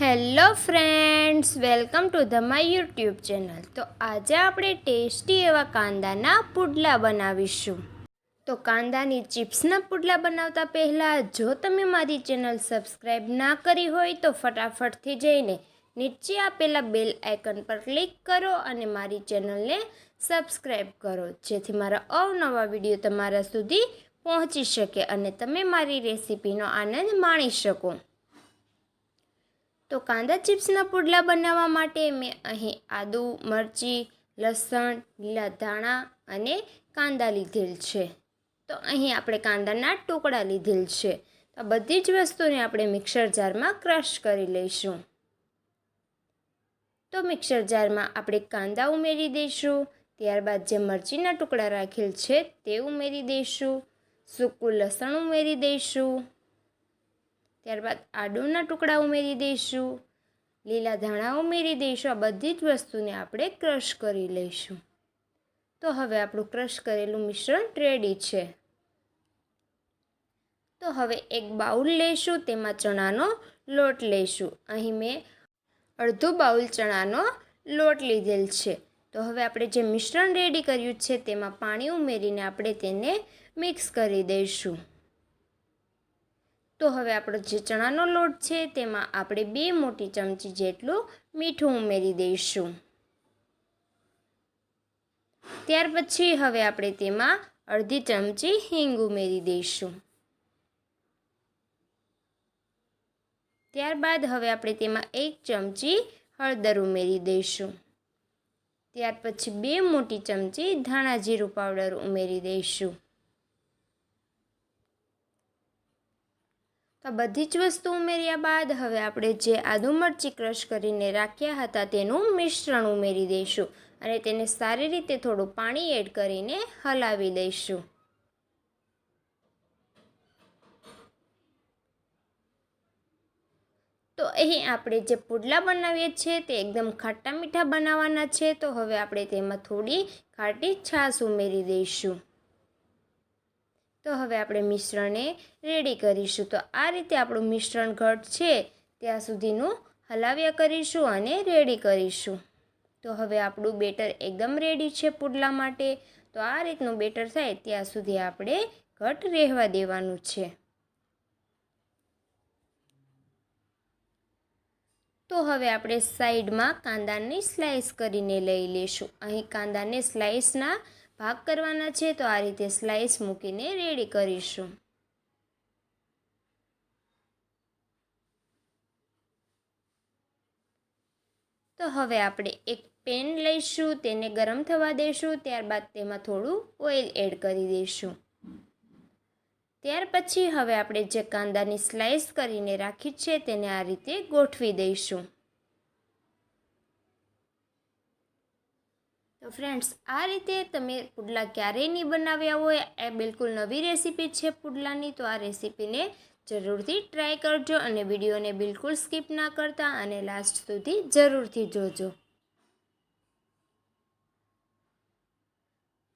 Hello friends, welcome to the my YouTube channel. તો આજે આપણે ટેસ્ટી એવા કાંદાના પુડલા બનાવીશું. તો કાંદાની ચિપ્સના પુડલા બનાવતા પહેલાં જો તમે મારી ચેનલ સબસ્ક્રાઈબ ના કરી હોય તો ફટાફટથી જઈને નીચે આપેલા બેલ આઇકન પર ક્લિક કરો અને મારી ચેનલને સબસ્ક્રાઈબ કરો, જેથી મારા અવનવા વીડિયો તમારા સુધી પહોંચી શકે અને તમે મારી રેસિપીનો આનંદ માણી શકો. તો કાંદા ચિપ્સના પુડલા બનાવવા માટે મેં અહીં આદુ, મરચી, લસણ, લીલા ધાણા અને કાંદા લીધેલ છે. તો અહીં આપણે કાંદાના ટુકડા લીધેલ છે. તો બધી જ વસ્તુને આપણે મિક્સર જારમાં ક્રશ કરી લઈશું. તો મિક્સર જારમાં આપણે કાંદા ઉમેરી દઈશું. ત્યારબાદ જે મરચીના ટુકડા રાખેલ છે તે ઉમેરી દઈશું. સૂકું લસણ ઉમેરી દઈશું. ત્યારબાદ આડુના ટુકડા ઉમેરી દઈશું, લીલા ધાણા ઉમેરી દઈશું, આ બધી જ વસ્તુને આપણે ક્રશ કરી લઈશું. તો હવે આપણું ક્રશ કરેલું મિશ્રણ રેડી છે. તો હવે એક બાઉલ લઈશું, તેમાં ચણાનો લોટ લઈશું. અહીં મેં અડધું બાઉલ ચણાનો લોટ લીધેલ છે. તો હવે આપણે જે મિશ્રણ રેડી કર્યું છે, તેમાં પાણી ઉમેરીને આપણે તેને મિક્સ કરી દઈશું. તો હવે આપણો જે ચણાનો લોટ છે તેમાં આપણે બે મોટી ચમચી જેટલું મીઠું ઉમેરી દઈશું. ત્યાર પછી હવે આપણે તેમાં અડધી ચમચી હિંગ ઉમેરી દઈશું. ત્યારબાદ હવે આપણે તેમાં એક ચમચી હળદર ઉમેરી દઈશું. ત્યાર પછી બે મોટી ચમચી ધાણા જીરું પાવડર ઉમેરી દઈશું. તો બધી જ વસ્તુ ઉમેર્યા બાદ હવે આપણે જે આદુ મરચી ક્રશ કરીને રાખ્યા હતા તેનું મિશ્રણ ઉમેરી દઈશું અને તેને સારી રીતે થોડું પાણી એડ કરીને હલાવી દઈશું. તો અહીં આપણે જે પુડલા બનાવીએ છીએ તે એકદમ ખાટા મીઠા બનાવવાના છે, તો હવે આપણે તેમાં થોડી ખાટી છાશ ઉમેરી દઈશું. તો હવે આપણે મિશ્રણને રેડી કરીશું. તો આ રીતે આપણું મિશ્રણ ઘટ છે, ત્યાં સુધીનું હલાવ્યા કરીશું અને રેડી કરીશું. તો હવે આપણું બેટર એકદમ રેડી છે પુડલા માટે. તો આ રીતનું બેટર થાય ત્યાં સુધી આપણે ઘટ રહેવા દેવાનું છે. તો હવે આપણે સાઈડમાં કાંદાની સ્લાઈસ કરીને લઈ લઈશું. અહીં કાંદાને સ્લાઈસના ભાગ કરવાના છે તો આ રીતે સ્લાઈસ મૂકીને રેડી કરીશું. તો હવે આપણે એક પેન લઈશું, તેને ગરમ થવા દઈશું ત્યારબાદ તેમાં થોડું ઓઇલ એડ કરી દઈશું. ત્યાર પછી હવે આપણે જે કાંદાની સ્લાઈસ કરીને રાખી છે તેને આ રીતે ગોઠવી દઈશું. તો ફ્રેન્ડ્સ આ રીતે તમે પુડલા ક્યારેય નહીં બનાવ્યા હોય, એ બિલકુલ નવી રેસીપી છે પુડલાની, તો આ રેસીપીને જરૂરથી ટ્રાય કરજો અને વિડીયોને બિલકુલ સ્કીપ ના કરતા અને લાસ્ટ સુધી જરૂરથી જોજો.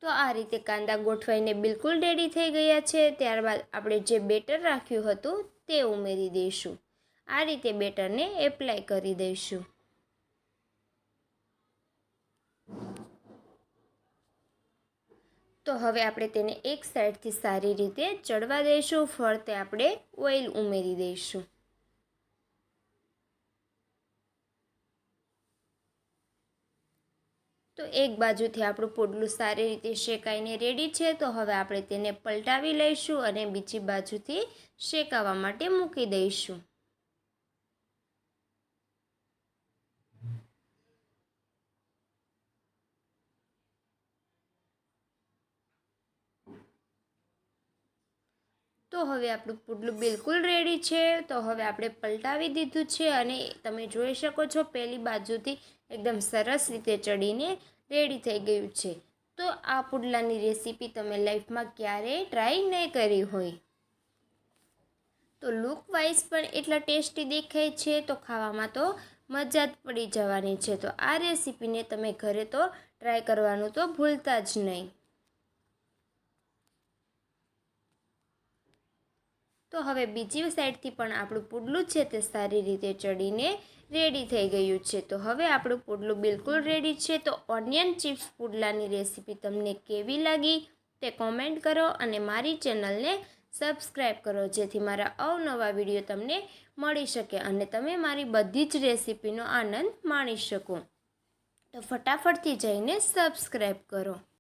તો આ રીતે કાંદા ગોઠવાઈને બિલકુલ રેડી થઈ ગયા છે, ત્યારબાદ આપણે જે બેટર રાખ્યું હતું તે ઉમેરી દઈશું. આ રીતે બેટરને એપ્લાય કરી દઈશું. તો હવે આપણે તેને એક સાઈડથી સારી રીતે ચડવા દઈશું. ફરતે આપણે ઓઇલ ઉમેરી દઈશું. તો એક બાજુથી આપણું પોડલું સારી રીતે શેકાઈને રેડી છે. તો હવે આપણે તેને પલટાવી લઈશું અને બીજી બાજુથી શેકાવા માટે મૂકી દઈશું. તો હવે આપણું પુડલું બિલકુલ રેડી છે. તો હવે આપણે પલટાવી દીધું છે અને તમે જોઈ શકો છો પહેલી બાજુથી એકદમ સરસ રીતે ચડીને રેડી થઈ ગયું છે. તો આ પુડલાની રેસીપી તમે લાઈફમાં ક્યારેય ટ્રાય નહીં કરી હોય. તો લુક વાઇઝ પણ એટલા ટેસ્ટી દેખાય છે તો ખાવામાં તો મજા જ પડી જવાની છે. તો આ રેસીપીને તમે ઘરે તો ટ્રાય કરવાનું તો ભૂલતા જ નહીં. તો હવે બીજી સાઈડથી પણ આપણું પુડલું છે તે સારી રીતે ચડીને રેડી થઈ ગયું છે. તો હવે આપણું પુડલું બિલકુલ રેડી છે. તો ઓનિયન ચિપ્સ પુડલાની રેસીપી તમને કેવી લાગી તે કોમેન્ટ કરો અને મારી ચેનલને સબસ્ક્રાઈબ કરો, જેથી મારા અવનવા વીડિયો તમને મળી શકે અને તમે મારી બધી જ રેસીપીનો આનંદ માણી શકો. તો ફટાફટથી જઈને સબસ્ક્રાઈબ કરો.